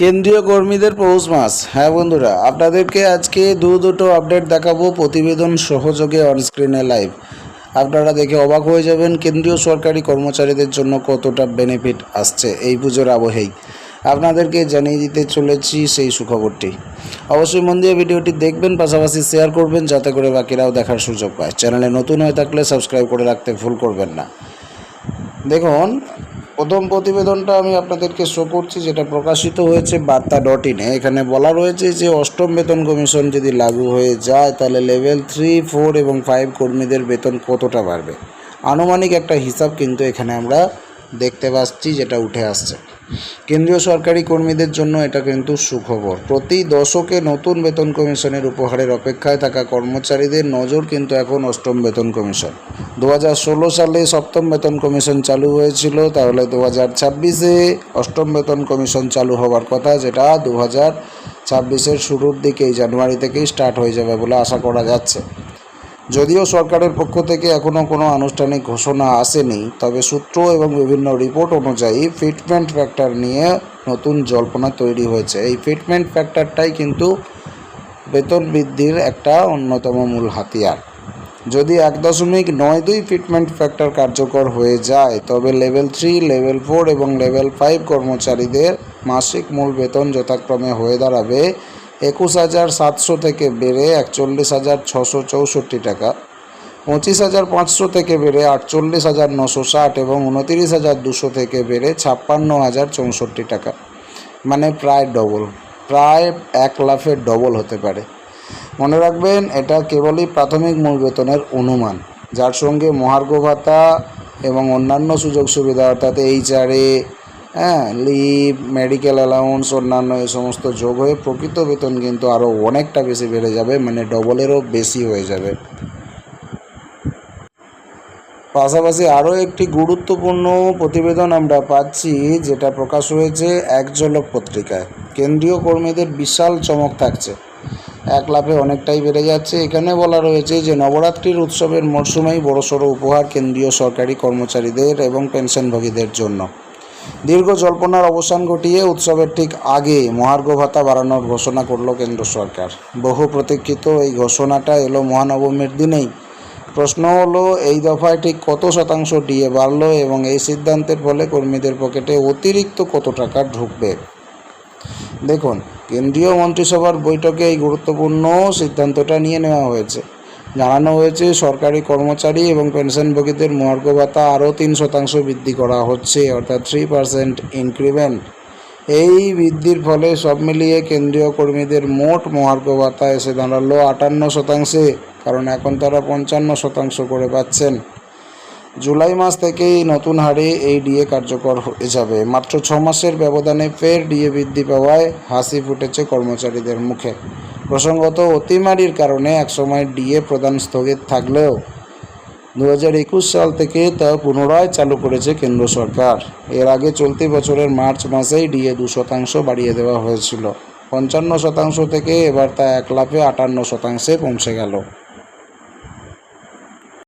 কেন্দ্রীয় কর্মীদের পৌষ মাস। হ্যাঁ বন্ধুরা, আপনাদেরকে আজকে দু দুটো আপডেট দেখাবো প্রতিবেদন সহযোগে অনস্ক্রিনে লাইভ আপনারা দেখে অবাক হয়ে যাবেন কেন্দ্রীয় সরকারি কর্মচারীদের জন্য কতটা বেনিফিট আসছে এই পুজোর আবহেই। আপনাদেরকে জানিয়ে দিতে চলেছি সেই সুখবরটি। অবশ্যই মন দিয়ে ভিডিওটি দেখবেন, পাশাপাশি শেয়ার করবেন, যাতে করে বাকিরাও দেখার সুযোগ পায়। চ্যানেলে নতুন হয়ে থাকলে সাবস্ক্রাইব করে রাখতে ভুল করবেন না। দেখুন প্রথম প্রতিবেদনটা আমি আপনাদেরকে শো করছি, যেটা প্রকাশিত হয়েছে বার্তা ডট ইনে এখানে বলা রয়েছে যে, অষ্টম বেতন কমিশন যদি লাগু হয়ে যায়, তাহলে লেভেল থ্রি ফোর এবং ফাইভ কর্মীদের বেতন কতটা বাড়বে? আনুমানিক একটা হিসাব কিন্তু এখানে আমরা দেখতে পাচ্ছি যেটা উঠে আসছে। কেন্দ্রীয় সরকারি কর্মীদের জন্য এটা কিন্তু সুখবর। প্রতি দশকে নতুন বেতন কমিশনের উপহারের অপেক্ষায় থাকা কর্মচারীদের নজর কিন্তু এখন অষ্টম বেতন কমিশন। দু হাজার ষোলো সালে সপ্তম বেতন কমিশন চালু হয়েছিল, তাহলে দু হাজার ছাব্বিশে অষ্টম বেতন কমিশন চালু হওয়ার কথা যেটা দু হাজার ছাব্বিশের শুরুর দিকেই, জানুয়ারি থেকেই স্টার্ট হয়ে যাবে বলে আশা করা যাচ্ছে। যদিও সরকারের পক্ষ থেকে এখনও কোনো আনুষ্ঠানিক ঘোষণা আসেনি, তবে সূত্র এবং বিভিন্ন রিপোর্ট অনুযায়ী ফিটমেন্ট ফ্যাক্টর নিয়ে নতুন জল্পনা তৈরি হয়েছে। এই ফিটমেন্ট ফ্যাক্টরটাই কিন্তু বেতন বৃদ্ধির একটা অন্যতম মূল হাতিয়ার। যদি এক দশমিক নয় দুই ফিটমেন্ট ফ্যাক্টর কার্যকর হয়ে যায়, তবে লেভেল থ্রি, লেভেল ফোর এবং লেভেল ফাইভ কর্মচারীদের মাসিক মূল বেতন যথাক্রমে হয়ে দাঁড়াবে একুশ হাজার সাতশো থেকে বেড়ে একচল্লিশ হাজার ছশো চৌষট্টি টাকা, পঁচিশ হাজার পাঁচশো থেকে বেড়ে আটচল্লিশ হাজার নশো ষাট এবং উনতিরিশ হাজার দুশো থেকে বেড়ে ছাপ্পান্ন হাজার চৌষট্টি টাকা। মানে প্রায় ডবল প্রায় এক লাফের ডবল হতে পারে। মনে রাখবেন, এটা কেবলই প্রাথমিক মূল বেতনের অনুমান। যার সঙ্গে মহার্ঘ ভাতা এবং অন্যান্য সুযোগ সুবিধা, অর্থাৎ এইচআরএ হ্যাঁ লিভ মেডিকেল অ্যালাউন্স অন্যান্য এই সমস্ত যোগ হয়ে প্রকৃত বেতন কিন্তু আরও অনেকটা বেশি বেড়ে যাবে মানে ডবলেরও বেশি হয়ে যাবে। পাশাপাশি আরও একটি গুরুত্বপূর্ণ প্রতিবেদন আমরা পাচ্ছি, যেটা প্রকাশ হয়েছে এক ঝলক পত্রিকায়। কেন্দ্রীয় কর্মীদের বিশাল চমক থাকছে। এক লাফে অনেকটাই বেড়ে যাচ্ছে। এখানে বলা রয়েছে যে, নবরাত্রির উৎসবের মরশুমেই বড়সড় উপহার কেন্দ্রীয় সরকারি কর্মচারীদের এবং পেনশনভোগীদের জন্য। দীর্ঘ জল্পনার অবসান ঘটিয়ে উৎসবের ঠিক আগে মহার্ঘ ভাতা বাড়ানোর ঘোষণা করল কেন্দ্র সরকার। বহু প্রতীক্ষিত এই ঘোষণাটা এলো মহানবমীর দিনেই। প্রশ্ন হলো, এই দফায় ঠিক কত শতাংশ ডিএ বাড়লো এবং এই সিদ্ধান্তের ফলে কর্মীদের পকেটে অতিরিক্ত কত টাকা ঢুকবে? দেখুন, কেন্দ্রীয় মন্ত্রিসভার বৈঠকে এই গুরুত্বপূর্ণ সিদ্ধান্তটা নিয়ে নেওয়া হয়েছে। জানানো হয়েছে, সরকারি কর্মচারী এবং পেনশনভোগীদের মহার্ঘ ভাতা আরও তিন শতাংশ বৃদ্ধি করা হচ্ছে, অর্থাৎ থ্রি পার্সেন্ট ইনক্রিমেন্ট এই বৃদ্ধির ফলে সব মিলিয়ে কেন্দ্রীয় কর্মীদের মোট মহার্ঘ ভাতা এসে দাঁড়াল আটান্ন শতাংশে, কারণ এখন তারা পঞ্চান্ন শতাংশ করে পাচ্ছেন। জুলাই মাস থেকেই নতুন হারে এই ডিএ কার্যকর হয়ে যাবে। মাত্র ছ মাসের ব্যবধানে ফের ডিএ বৃদ্ধি পাওয়ায় হাসি ফুটেছে কর্মচারীদের মুখে। প্রসঙ্গত, অতিমারির কারণে একসময় ডিএ প্রদান স্থগিত থাকলেও দু হাজার একুশ সাল থেকে তা পুনরায় চালু করেছে কেন্দ্র সরকার। এর আগে চলতি বছরের মার্চ মাসেই ডিএ দু শতাংশ বাড়িয়ে দেওয়া হয়েছিল। পঞ্চান্ন শতাংশ থেকে এবার তা এক লাফে আটান্ন শতাংশে পৌঁছে গেল।